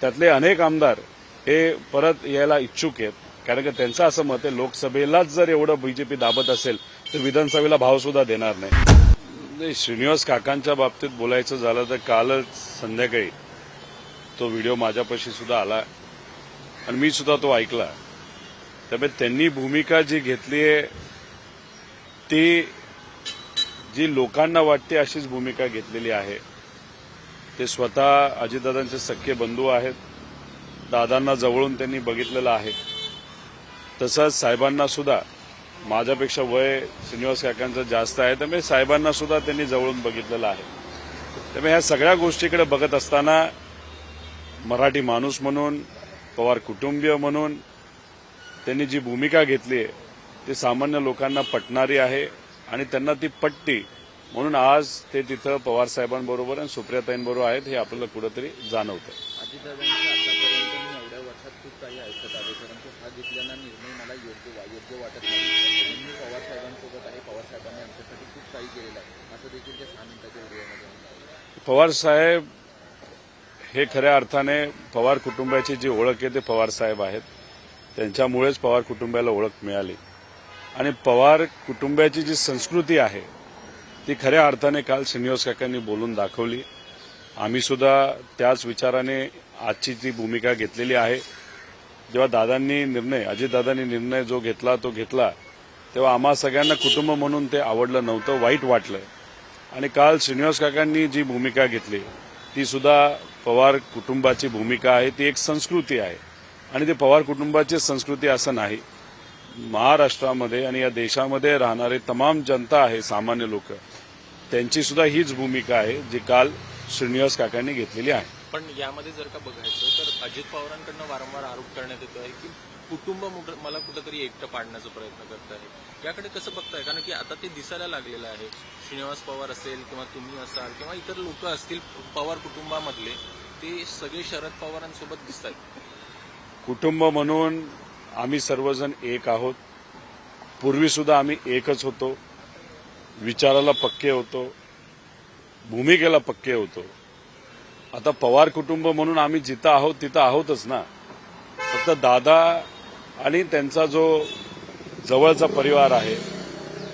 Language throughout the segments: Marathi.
त्यातले अनेक आमदार हे परत यायला इच्छुक आहेत. कारण की त्यांचं असं मत आहे लोकसभेलाच जर एवढं बीजेपी दाबत असेल तर विधानसभेला भाव सुद्धा देणार नाही. नाही, श्रीनिवास काकांच्या बाबतीत बोलायचं झालं तर कालच संध्याकाळी तो व्हिडिओ माझ्यापाशी सुद्धा आला आणि मी सुद्धा तो ऐकला. त्यामुळे त्यांनी भूमिका जी घेतली आहे ती जी लोकांना वाटते अशीच भूमिका घेतलेली आहे. ते स्वतः अजितदादांचे सख्खे बंधू आहेत. दादांना जवळून त्यांनी बघितलेलं आहे. तसंच साहेबांना सुद्धा माझ्यापेक्षा वय श्रीनिवास काकांचं जास्त आहे त्यामुळे साहेबांना सुद्धा त्यांनी जवळून बघितलेलं आहे. त्यामुळे ह्या सगळ्या गोष्टीकडे बघत असताना मराठी माणूस म्हणून पवार कुटुंबीय म्हणून त्यांनी जी भूमिका घेतली आहे ती सामान्य लोकांना पटणारी आहे आणि त्यांना ती पटती. म्हणून आज ते तिथं पवार साहेबांबरोबर आणि सुप्रियाताईंबरोबर आहेत हे आपल्याला कुठंतरी जाणवतं हा. पवार साहेब हे खऱ्या अर्थाने पवार कुटुंबाची जी ओळख आहे ते पवार साहेब आहेत. त्यांच्यामुळेच पवार कुटुंबाला ओळख मिळाली. आणि पवार कुटुंबाची जी संस्कृती आहे ती खऱ्या अर्थाने काल श्रीनिवास काकांनी बोलून दाखवली. आम्ही सुद्धा त्याच विचाराने आजची ती भूमिका घेतलेली आहे. जेव्हा दादांनी निर्णय अजितदादांनी निर्णय जो घेतला तो घेतला तेव्हा आम्हा सगळ्यांना कुटुंब म्हणून ते आवडलं नव्हतं वाईट वाटलं. आणि काल श्रीनिवास काकांनी जी भूमिका घेतली ती सुद्धा पवार कुटुंबाची भूमिका आहे ती एक संस्कृती आहे. आणि ती पवार कुटुंबाची संस्कृती असं नाही. महाराष्ट्रामध्ये आणि या देशामध्ये राहणारे तमाम जनता आहे सामान्य लोक. त्यांची सुद्धा हीच भूमिका आहे जी काल श्रीनिवास काकांनी घेतलेली आहे. पण यामध्ये जर का बघायचं तर अजित पवारांकडनं वारंवार आरोप करण्यात येतो आहे की कुटुंब मला कुठंतरी एकटं पाडण्याचा प्रयत्न करत आहे. याकडे कसं बघताय? कारण की आता ते दिसायला लागलेलं आहे. श्रीनिवास पवार असेल किंवा तुम्ही असाल किंवा इतर लोक असतील पवार कुटुंबामधले ते सगळे शरद पवारांसोबत दिसत आहेत कुटुंब म्हणून आम्ही सर्वजण एक आहोत. पूर्वीसुद्धा आम्ही एकच होतो. विचाराला पक्के होतो. भूमिकेला पक्के होतो. आता पवार कुटुंब म्हणून आम्ही जिथं आहोत तिथं आहोतच ना. फक्त दादा आणि त्यांचा जो जवळचा परिवार आहे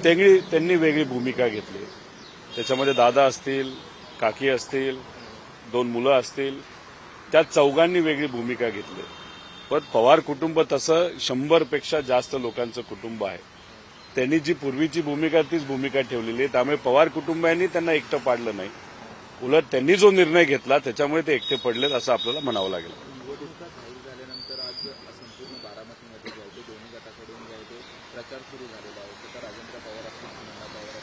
त्यांनी त्यांनी वेगळी भूमिका घेतली. त्याच्यामध्ये दादा असतील काकी असतील दोन मुलं असतील त्या चौघांनी वेगळी भूमिका घेतली. पण पवार कुटुंब तसं शंभरपेक्षा जास्त लोकांचं कुटुंब आहे. त्यांनी जी पूर्वीची भूमिका तीच भूमिका ठेवलेली आहे. त्यामुळे पवार कुटुंबियांनी त्यांना एकटं पाडलं नाही. उलट त्यांनी जो निर्णय घेतला त्याच्यामुळे ते एकटे पडलेत असं आपल्याला म्हणावं लागेल. बारामतीमध्ये राजेंद्र पवार पवार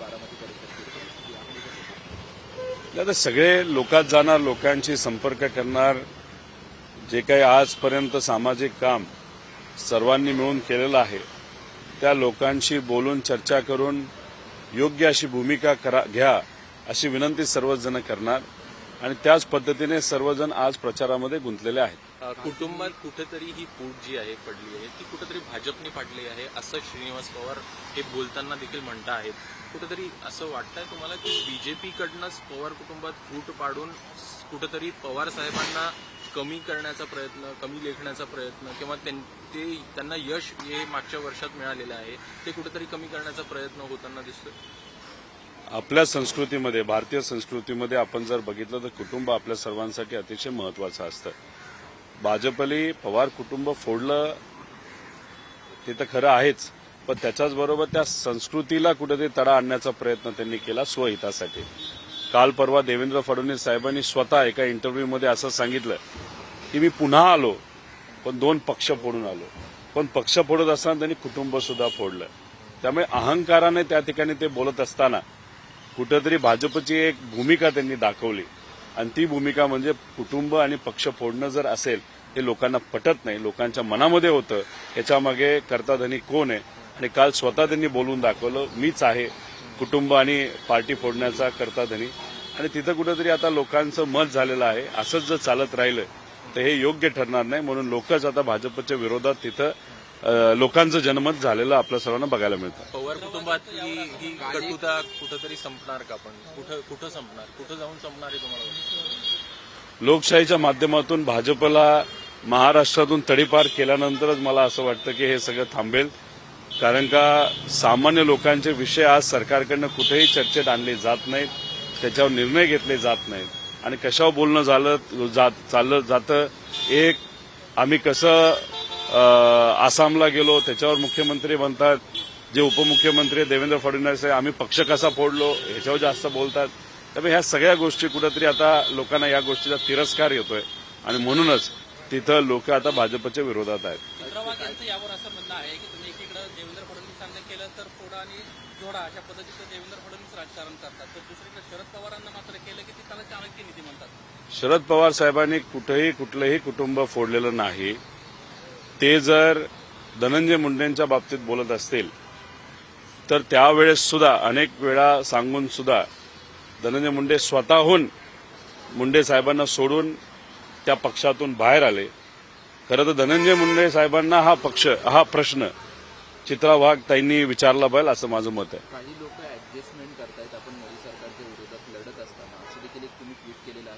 बारामती परिसर फिरतात यामध्ये कसं आता सगळे लोकात जाणार लोकांशी संपर्क करणार जे काही आजपर्यंत सामाजिक काम सर्वांनी मिळून केलेलं आहे त्या लोकांशी बोलून चर्चा करून योग्य अशी भूमिका करा घ्या अशी विनंती सर्वच जण करणार. आणि त्याच पद्धतीने सर्वजण आज प्रचारामध्ये गुंतलेले आहेत. कुटुंबात कुठेतरी ही फूट जी आहे पडली आहे ती कुठेतरी भाजपने पाडली आहे असं श्रीनिवास पवार हे बोलताना देखील म्हणत आहेत. कुठेतरी असं वाटतंय तुम्हाला की बीजेपीकडनंच पवार कुटुंबात फूट पाडून कुठेतरी पवार साहेबांना कमी करण्याचा प्रयत्न कमी लेखण्याचा प्रयत्न किंवा त्यां- ते त्यांना यश हे मागच्या वर्षात मिळालेलं आहे ते कुठेतरी कमी करण्याचा प्रयत्न होताना दिसतोय? आपल्या संस्कृतीमध्ये भारतीय संस्कृतीमध्ये आपण जर बघितलं तर कुटुंब आपल्या सर्वांसाठी अतिशय महत्वाचं असतं. भाजपली पवार कुटुंब फोडलं ते तर खरं आहेच पण त्याच्याचबरोबर त्या संस्कृतीला कुठेतरी तडा आणण्याचा प्रयत्न त्यांनी केला स्वहितासाठी. काल परवा देवेंद्र फडणवीस साहेबांनी स्वतः एका इंटरव्ह्यूमध्ये असं सांगितलं की मी पुन्हा आलो पण दोन पक्ष फोडून आलो. पण पक्ष फोडत असताना त्यांनी कुटुंब सुद्धा फोडलं. त्यामुळे अहंकाराने त्या ठिकाणी ते बोलत असताना कुठंतरी भाजपची एक भूमिका त्यांनी दाखवली. आणि ती भूमिका म्हणजे कुटुंब आणि पक्ष फोडणं जर असेल हे लोकांना पटत नाही लोकांच्या मनामध्ये होतं याच्यामागे कर्ताधनी कोण आहे? आणि काल स्वतः त्यांनी बोलून दाखवलं मीच आहे कुटुंब आणि पार्टी फोडण्याचा कर्ताधनी आणि तिथं कुठेतरी आता लोकांचं मत झालेलं आहे असंच जर चालत राहिलं तर हे योग्य ठरणार नाही म्हणून लोकच आता भाजपच्या विरोधात तिथं लोकांचं जनमत झालेलं आपल्या सर्वांना बघायला मिळतं. पवार कुटुंबात ही ही कटुता कुठंतरी संपणार का पण? कुठं कुठं संपणार? कुठं जाऊन संपणार आहे तुम्हाला? लोकशाहीच्या माध्यमातून भाजपला महाराष्ट्रातून तडीपार केल्यानंतरच मला असं वाटतं की हे सगळं थांबेल. कारण का सामान्य लोकांचे विषय आज सरकारकडनं कुठेही चर्चेत आणले जात नाहीत. त्याच्यावर निर्णय घेतले जात नाहीत. आणि कशावर बोलणं झालं जात चाललं जातं एक आम्ही कसं आसामला गेलो त्याच्यावर मुख्यमंत्री म्हणतात जे उपमुख्यमंत्री देवेंद्र फडणवीस आहे आम्ही पक्ष कसा फोडलो ह्याच्यावर जास्त बोलतात. त्यामुळे ह्या सगळ्या गोष्टी कुठेतरी आता लोकांना या गोष्टीचा तिरस्कार येतोय. आणि म्हणूनच तिथं लोक आता भाजपच्या विरोधात आहेत. हैदराबाद यांचं यावर असं म्हणणं आहे की तुम्ही एकीकडे देवेंद्र फडणवीसांना केलं तर फोडा आणि जोडा अशा पद्धतीचं देवेंद्र फडणवीस राजकारण करतात. तर दुसरीकडे शरद पवारांना मात्र केलं की ते त्याला चाणक्य नीती म्हणतात. शरद पवार साहेबांनी कुठेही कुठलंही कुटुंब फोडलेलं नाही. ते जर धनंजय मुंडेंच्या बाबतीत बोलत असतील तर त्यावेळेस सुद्धा अनेक वेळा सांगून सुद्धा धनंजय मुंडे स्वतःहून मुंडे साहेबांना सोडून त्या पक्षातून बाहेर आले. खरं तर धनंजय मुंडे साहेबांना हा पक्ष हा प्रश्न चित्रा वाघ त्यांनी विचारला पाहिजे असं माझं मत आहे काही लोक ऍडजस्टमेंट करतायत आपण मोदी सरकारच्या विरोधात लढत असताना असं देखील एक तुम्ही ट्विट केलेलं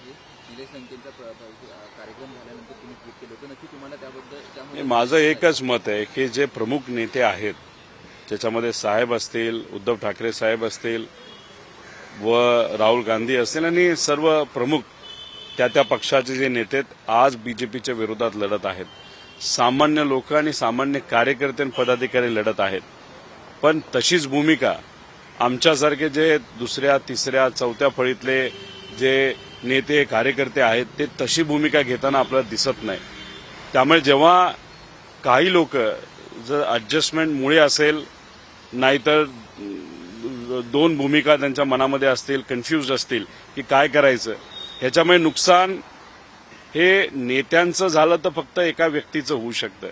कार्यक्रम झाल्यानंतर तुम्ही ट्विट केलं होतं. नक्की तुम्हाला त्याबद्दल माझं एकच मत आहे की जे प्रमुख नेते आहेत ज्याच्यामध्ये साहेब असतील उद्धव ठाकरे साहेब असतील व राहुल गांधी असतील आणि सर्व प्रमुख त्या त्या पक्षाचे जे नेते आज बीजेपीच्या विरोधात लढत आहेत. सामान्य लोक आणि सामान्य कार्यकर्ते आणि पदाधिकारी लढत आहेत. पण तशीच भूमिका आमच्यासारखे जे दुसऱ्या तिसऱ्या चौथ्या फळीतले जे नेते कार्यकर्ते आहेत ते तशी भूमिका घेताना आपल्याला दिसत नाही. त्यामुळे जेव्हा काही लोक जर ॲडजस्टमेंटमुळे असेल नाहीतर दोन भूमिका त्यांच्या मनामध्ये असतील कन्फ्यूज असतील की काय करायचं ह्याच्यामुळे नुकसान हे नेत्यांचं झालं तर फक्त एका व्यक्तीचं होऊ शकतं.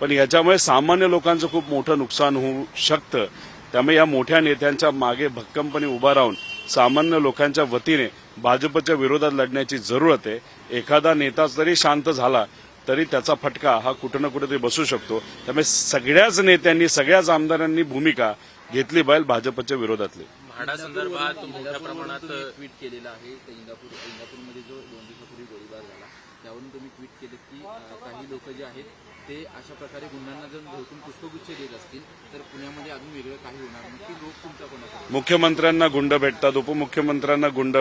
पण ह्याच्यामुळे सामान्य लोकांचं खूप मोठं नुकसान होऊ शकतं. त्यामुळे या मोठ्या नेत्यांच्या मागे भक्कमपणे उभा राहून सामान्य लोकांच्या वतीने भाजपच्या विरोधात लढण्याची जरूरत आहे. एखादा नेता जरी शांत झाला तरी त्याचा फटका हा कुठं ना कुठेतरी बसू शकतो. त्यामुळे सगळ्याच नेत्यांनी सगळ्याच आमदारांनी भूमिका घेतली पाहिजे भाजपच्या विरोधातली. म्हाडा संदर्भात मोठ्या प्रमाणात ट्विट केलेलं आहे. इंदापूर इंदापूरमध्ये जो दोन दिवसापूर्वी गोळीबार झाला त्यावरून तुम्ही ट्विट केले की काही लोक जे आहेत ते अशा प्रकारे गुंडांना जर भेटून पुष्पगुच्छ देत असतील तर पुण्यामध्ये अजून वेगळं काही होणार नक्की लोक तुमचा कोणाचा मुख्यमंत्र्यांना गुंड भेटतात उपमुख्यमंत्र्यांना गुंड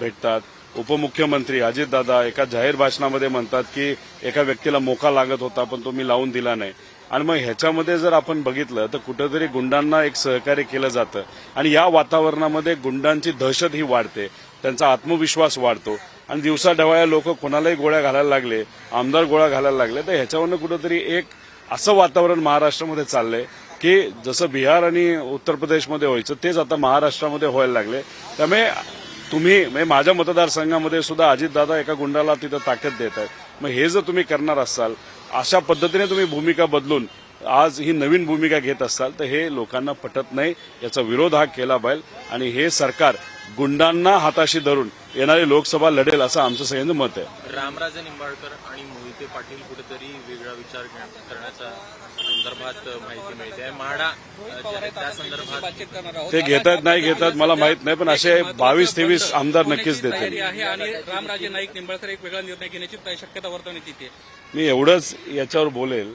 भेटतात. उपमुख्यमंत्री अजितदादा एका जाहीर भाषणामध्ये म्हणतात की एका व्यक्तीला मोका लागत होता पण तो मी लावून दिला नाही. आणि मग ह्याच्यामध्ये जर आपण बघितलं तर कुठेतरी गुंडांना एक सहकार्य केलं जातं. आणि या वातावरणामध्ये गुंडांची दहशत ही वाढते. त्यांचा आत्मविश्वास वाढतो. आणि दिवसा ढवाया लोक कोणालाही गोळ्या घालायला लागले आमदार गोळ्या घालायला लागले तर ह्याच्यावरनं कुठंतरी एक असं वातावरण महाराष्ट्रामध्ये चाललंय की जसं बिहार आणि उत्तर प्रदेशमध्ये व्हायचं तेच आता महाराष्ट्रामध्ये व्हायला लागले. त्यामुळे तुम्ही म्हणजे माझ्या मतदारसंघामध्ये सुद्धा अजितदादा एका गुंडाला तिथं ताकद देत आहेत. मग हे जर तुम्ही करणार असाल अशा पद्धतीने तुम्ही भूमिका बदलून आज ही नवीन भूमिका घेत असाल तर हे लोकांना पटत नाही. याचा विरोध हा केला पाहिजे. आणि हे सरकार गुंडांना हाताशी धरून येणारी लोकसभा लढेल असं आमचं सगळ्यांचं मत आहे. रामराजे निंबाळकर आणि मोहिते पाटील कुठेतरी वेगळा विचार करण्या- करण्याच्या संदर्भात माहिती मिळते. म्हाडा त्या संदर्भात ते घेतात नाही घेतात मला माहीत नाही पण असे बावीस तेवीस आमदार नक्कीच आहे आणि रामराजे नाईक निंबाळकर एक वेगळा निर्णय घेण्याची शक्यता वर्तवण्यात येते मी एवढंच याच्यावर बोलेल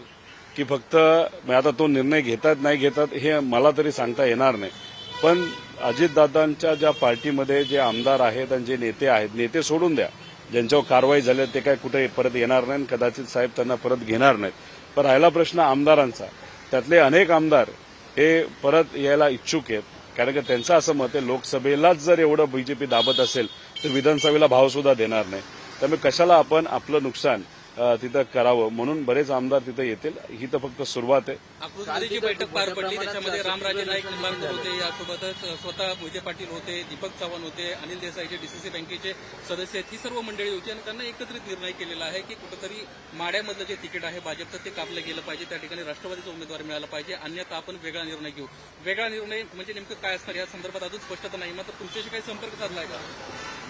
की फक्त आता तो निर्णय घेतात नाही घेतात हे मला तरी सांगता येणार नाही. पण अजितदादांच्या ज्या पार्टीमध्ये जे आमदार आहेत आणि जे नेते आहेत नेते सोडून द्या. ज्यांच्यावर कारवाई झाली ते काय कुठे परत येणार नाही कदाचित साहेब त्यांना परत घेणार नाहीत. पण राहिला प्रश्न आमदारांचा. त्यातले अनेक आमदार हे परत यायला इच्छुक आहेत. कारण की त्यांचं असं मत आहे लोकसभेलाच जर एवढं बीजेपी दाबत असेल तर विधानसभेला भाव सुद्धा देणार नाही. त्यामुळे कशाला आपण आपलं नुकसान तिथं करावं. म्हणून बरेच आमदार तिथं येतील. ही तर फक्त सुरुवात आहे. जी बैठक पार पडली. त्याच्यामध्ये रामराजे नाईक निंबाळकर होते यासोबतच स्वतः मोहिते पाटील होते दीपक चव्हाण होते अनिल देसाईचे डीसीसी बँकेचे सदस्य आहेत. ही सर्व मंडळी होती आणि त्यांना एकत्रित निर्णय केलेला आहे की कुठेतरी माड्यामधलं जे तिकीट आहे भाजपचं ते कापलं गेलं पाहिजे. त्या ठिकाणी राष्ट्रवादीचा उमेदवार मिळाला पाहिजे. अन्यथा आपण वेगळा निर्णय घेऊ. वेगळा निर्णय म्हणजे नेमकं काय असणार? या संदर्भात अजून स्पष्टता नाही. मात्र तुमच्याशी काही संपर्क साधलाय का?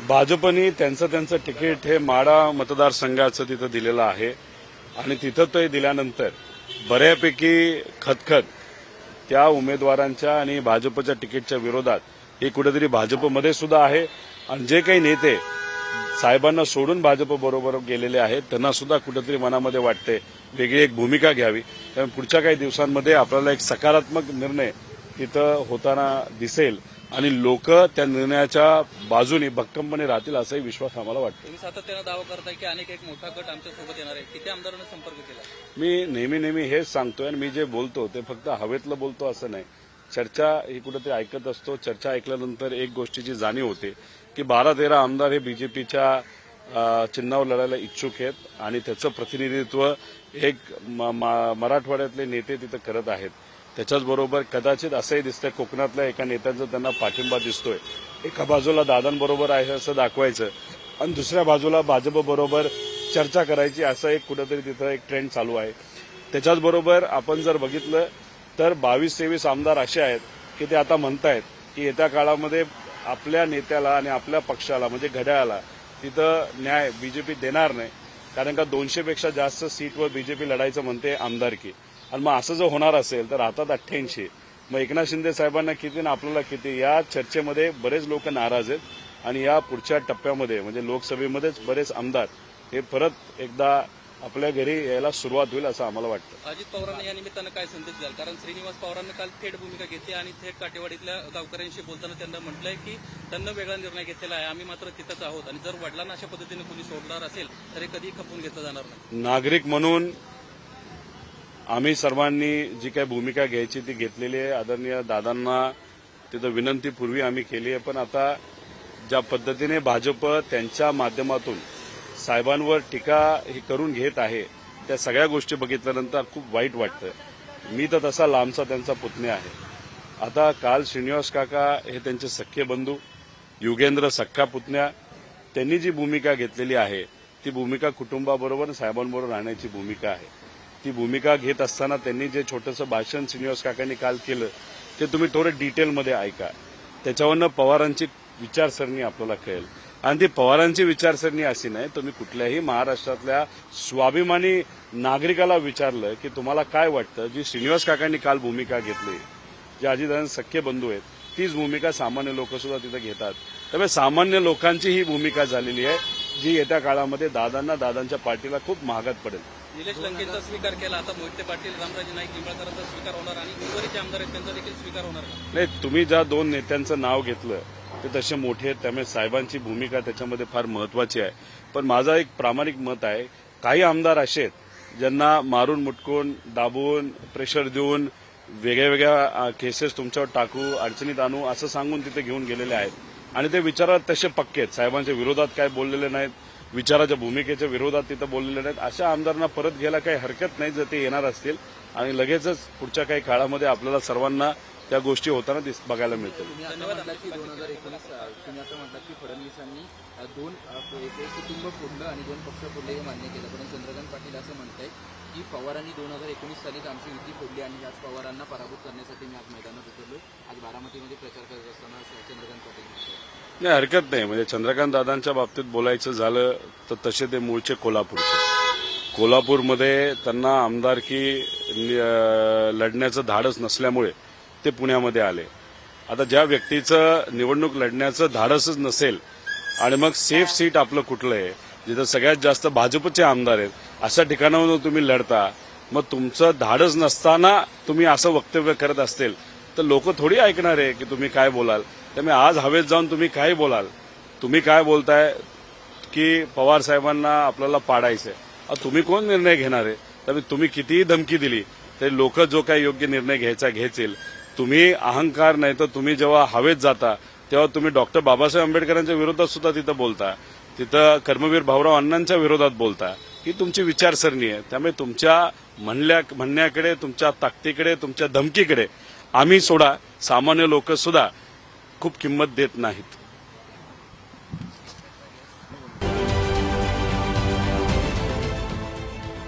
भाजपनी त्यांचं त्यांचं तिकीट हे माडा मतदारसंघाचं तिथं दिलेलं आहे. आणि तिथं ते दिल्यानंतर बऱ्यापैकी खतखत त्या उमेदवारांच्या आणि भाजपच्या तिकीटच्या विरोधात हे कुठेतरी भाजपमध्ये सुद्धा आहे. आणि जे काही नेते साहेबांना सोडून भाजप बरोबर गेलेले आहेत त्यांना सुद्धा कुठेतरी मनामध्ये वाटते वेगळी एक भूमिका घ्यावी. त्यामुळे पुढच्या काही दिवसांमध्ये आपल्याला एक सकारात्मक निर्णय तिथं होताना दिसेल. आणि लोक त्या निर्णयाच्या बाजूने भक्कमपणे राहतील असाही विश्वास आम्हाला वाटतो. तुम्ही सातत्यानं दावा करताय की अनेक एक मोठा गट आमच्यासोबत येणार आहे. किती आमदारांना संपर्क केला? मी नेहमी नेहमी हेच सांगतोय आणि मी जे बोलतो ते फक्त हवेतलं बोलतो असं नाही. चर्चा ही कुठेतरी ऐकत असतो. चर्चा ऐकल्यानंतर एक गोष्टीची जाणीव होते की बारा तेरा आमदार हे बीजेपीच्या चिन्हावर लढायला इच्छुक आहेत आणि त्याचं प्रतिनिधित्व एक म- मराठवाड्यातले नेते तिथं करत आहेत. त्याच्याचबरोबर कदाचित असंही दिसतंय कोकणातल्या एका नेत्यांचा त्यांना पाठिंबा दिसतोय. एका बाजूला दादांबरोबर आहे असं दाखवायचं आणि दुसऱ्या बाजूला भाजपबरोबर चर्चा करायची असं एक कुठंतरी तिथं एक ट्रेंड चालू आहे. त्याच्याचबरोबर आपण जर बघितलं तर बावीस तेवीस आमदार असे आहेत की ते आता म्हणतायत की येत्या काळामध्ये आपल्या नेत्याला आणि आपल्या पक्षाला म्हणजे घड्याळाला तिथं न्याय बीजेपी देणार नाही. कारण का दोनशेपेक्षा जास्त सीटवर बीजेपी लढायचं म्हणते आमदारकी. आणि मग असं जर होणार असेल तर राहतात अठ्ठ्याऐंशी. मग एकनाथ शिंदे साहेबांना किती आणि आपल्याला किती? या चर्चेमध्ये बरेच लोक नाराज आहेत. आणि या पुढच्या टप्प्यामध्ये म्हणजे लोकसभेमध्येच बरेच आमदार हे परत एकदा आपल्या घरी यायला सुरुवात होईल असं आम्हाला वाटतं. अजित पवारांना या निमित्तानं काय संदेश द्याल? कारण श्रीनिवास पवारांनी काल थेट भूमिका घेतली आणि थेट काटेवाडीतल्या गावकऱ्यांशी बोलताना त्यांना म्हटलंय की त्यांना वेगळा निर्णय घेतलेला आहे. आम्ही मात्र तिथंच आहोत आणि जर वडिलांना अशा पद्धतीने कोणी सोडणार असेल तर हे कधी खपून घेतलं जाणार नाही. नागरिक म्हणून आम्ही सर्वांनी जी काही भूमिका घ्यायची ती घेतलेली आहे. आदरणीय दादांना तिथं विनंती पूर्वी आम्ही केली आहे. पण आता ज्या पद्धतीने भाजप त्यांच्या माध्यमातून साहेबांवर टीका ही करून घेत आहे. त्या सगळ्या गोष्टी बघितल्यानंतर खूप वाईट वाटतं. मी तर तसा लांबचा त्यांचा पुतणे आहे. आता काल श्रीनिवास काका हे त्यांचे सख्खे बंधू युगेंद्र सख्खा पुतण्या त्यांनी जी भूमिका घेतलेली आहे ती भूमिका कुटुंबाबरोबर साहेबांबरोबर राहण्याची भूमिका आहे. ती भूमिका घेत असताना त्यांनी जे छोटंसं भाषण श्रीनिवास काकांनी काल केलं ते तुम्ही थोडं डिटेलमध्ये ऐका. त्याच्यावरनं पवारांची विचारसरणी आपल्याला कळेल. आणि ती पवारांची विचारसरणी अशी नाही. तुम्ही कुठल्याही महाराष्ट्रातल्या स्वाभिमानी नागरिकाला विचारलं की तुम्हाला काय वाटतं? जी श्रीनिवास काकांनी काल भूमिका घेतली जे अजितदादा सख्खे बंधू आहेत तीच भूमिका सामान्य लोक सुद्धा तिथे घेतात. त्यामुळे सामान्य लोकांची ही भूमिका झालेली आहे जी येत्या काळामध्ये दादांना दादांच्या पार्टीला खूप महागात पडेल. निलेश लंकेचा स्वीकार केला. आता मोहिते पाटील रामराजे नाईक निंबाळकरांचा स्वीकार होणार आणि आमदार आहेत त्यांचा देखील स्वीकार होणार? नाही तुम्ही ज्या दोन नेत्यांचं नाव घेतलं ते तसे मोठे आहेत. त्यामुळे साहेबांची भूमिका त्याच्यामध्ये फार महत्वाची आहे. पण माझा एक प्रामाणिक मत आहे. काही आमदार असे आहेत ज्यांना मारून मुटकून दाबून प्रेशर देऊन वेगळ्या वेगळ्या केसेस तुमच्यावर टाकू अडचणीत आणू असं सांगून तिथे घेऊन गेलेले आहेत. आणि ते विचारात तसे पक्के आहेत. साहेबांच्या विरोधात काय बोललेले नाहीत. विचाराच्या भूमिकेच्या विरोधात तिथं बोललेले नाहीत. अशा आमदारांना परत घ्यायला काही हरकत नाही जर ते येणार असतील. आणि लगेचच पुढच्या काही काळामध्ये आपल्याला सर्वांना त्या गोष्टी होताना दिस- बघायला मिळतील. तुम्ही असं म्हटलं की दोन हजार एकोणीस तुम्ही असं म्हटलं की फडणवीसांनी दोन एक कुटुंब फोडलं आणि दोन पक्ष फोडले हे मान्य केलं. पण चंद्रकांत पाटील असं म्हणतायत की पवारांनी दोन हजार एकोणीस सालीच आमची युती फोडली आणि ह्याच पवारांना पराभूत करण्यासाठी मी आज मैदानात उतरलो आज बारामतीमध्ये प्रचार करत असताना चंद्रकांत पाटील. नाही हरकत नाही. म्हणजे चंद्रकांत दादांच्या बाबतीत बोलायचं झालं तर तसे ते मूळचे कोल्हापूरचे. कोल्हापूरमध्ये त्यांना आमदारकी लढण्याचं धाडस नसल्यामुळे ते पुण्यामध्ये आले. आता ज्या व्यक्तीचं निवडणूक लढण्याचं धाडसच नसेल आणि मग सेफ सीट आपलं कुठलं आहे जिथं सगळ्यात जास्त भाजपचे आमदार आहेत अशा ठिकाणावरून तुम्ही लढता मग तुमचं धाडस नसताना तुम्ही असं वक्तव्य करत असतील तर लोक थोडी ऐकणार आहे की तुम्ही काय बोलाल. त्यामुळे आज हवेत जाऊन तुम्ही काय बोलाल? तुम्ही काय बोलताय की पवार साहेबांना आपल्याला पाडायचंय? आता तुम्ही कोण निर्णय घेणार आहे? त्यामुळे तुम्ही कितीही धमकी दिली तरी लोक जो काही योग्य निर्णय घ्यायचा घेतील. तुम्ही अहंकार नाही तर तुम्ही जेव्हा हवेत जाता तेव्हा तुम्ही डॉक्टर बाबासाहेब आंबेडकरांच्या विरोधात सुद्धा तिथं बोलता. तिथं कर्मवीर भाऊराव अण्णांच्या विरोधात बोलता. ही तुमची विचारसरणी आहे. त्यामुळे तुमच्या म्हणल्या म्हणण्याकडे तुमच्या ताकदीकडे तुमच्या धमकीकडे आम्ही सोडा. सामान्य लोक सुद्धा खूप किंमत देत नाहीत.